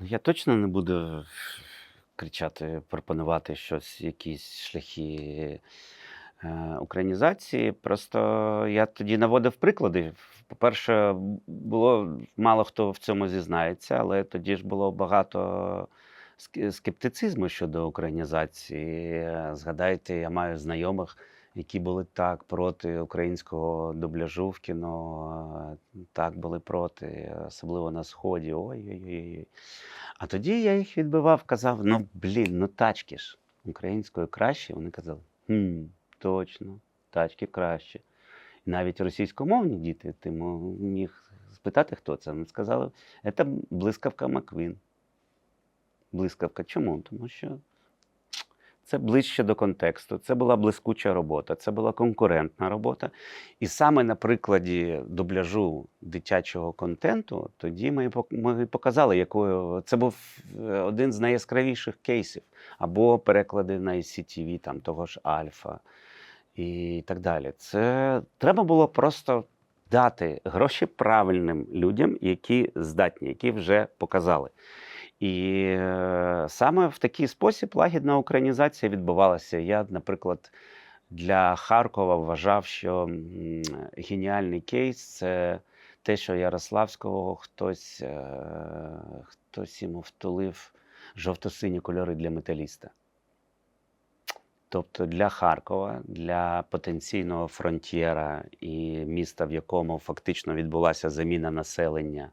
Ну, Я точно не буду кричати, пропонувати щось, якісь шляхи е, українізації. Просто я тоді наводив приклади. По-перше, було мало хто в цьому зізнається, але тоді ж було багато скептицизму щодо українізації. Згадайте, я маю знайомих, які були так проти українського дубляжу в кіно, так були проти, особливо на Сході. Ой-ой-ой. А тоді я їх відбивав, казав: ну блін, ну тачки ж українською краще. Вони казали, хм, точно, тачки краще. І навіть російськомовні діти, ти міг спитати, хто це. Вони сказали, це блискавка Маквін. Блискавка. Чому? Тому що це ближче до контексту, це була блискуча робота, це була конкурентна робота. І саме на прикладі дубляжу дитячого контенту, тоді ми, ми показали, якою це був е, один з найяскравіших кейсів. Або переклади на ICTV, там того ж Альфа і так далі. Це треба було просто дати гроші правильним людям, які здатні, які вже показали. І е, саме в такий спосіб лагідна українізація відбувалася. Я, наприклад, для Харкова вважав, що геніальний кейс це те, що Ярославського хтось, е, хтось йому втулив жовто-сині кольори для металіста. Тобто для Харкова, для потенційного фронтєра і міста, в якому фактично відбулася заміна населення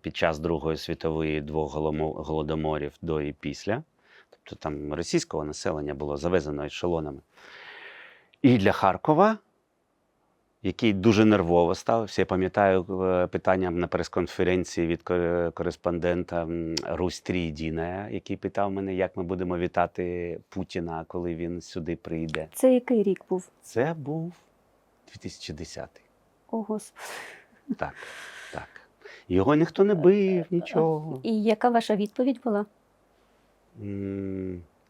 під час Другої світової двох голодоморів до і після. Тобто там російського населення було завезено ешелонами. І для Харкова, який дуже нервово ставився. Я пам'ятаю е, питання на прес-конференції від кореспондента м, Русь Трієдіна, який питав мене, як ми будемо вітати Путіна, коли він сюди прийде. Це який рік був? Це був 2010. О, Господи. Так, так. Його ніхто не бив, нічого. І яка ваша відповідь була?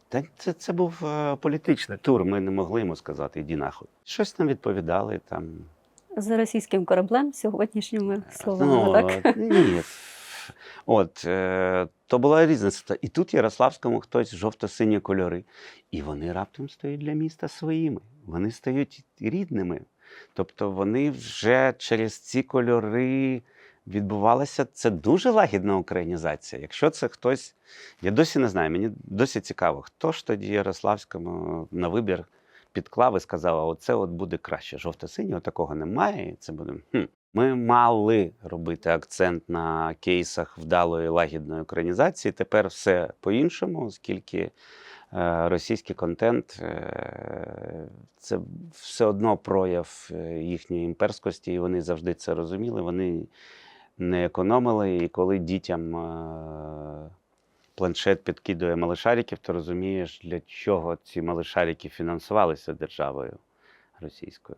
Та це, це був е, політичний тур. Ми не могли йому сказати, іди нахуй. Щось нам відповідали там. За російським кораблем сьогоднішніми словами, Ну, так? Ні. От, е, то була різна ситуація. І тут Ярославському хтось жовто-сині кольори. І вони раптом стають для міста своїми. Вони стають рідними. Тобто вони вже через ці кольори відбувалася. Це дуже лагідна українізація. Якщо це хтось, я досі не знаю, мені досі цікаво, хто ж тоді Ярославському на вибір підклав і сказав, а оце от буде краще. Жовто-синього такого немає. Це буде. Хм. Ми мали робити акцент на кейсах вдалої лагідної українізації. Тепер все по-іншому, оскільки е, російський контент е, це все одно прояв е, їхньої імперськості, і вони завжди це розуміли. Вони не економили. І коли дітям е, планшет підкидує малишариків, то розумієш, для чого ці малишарики фінансувалися державою російською.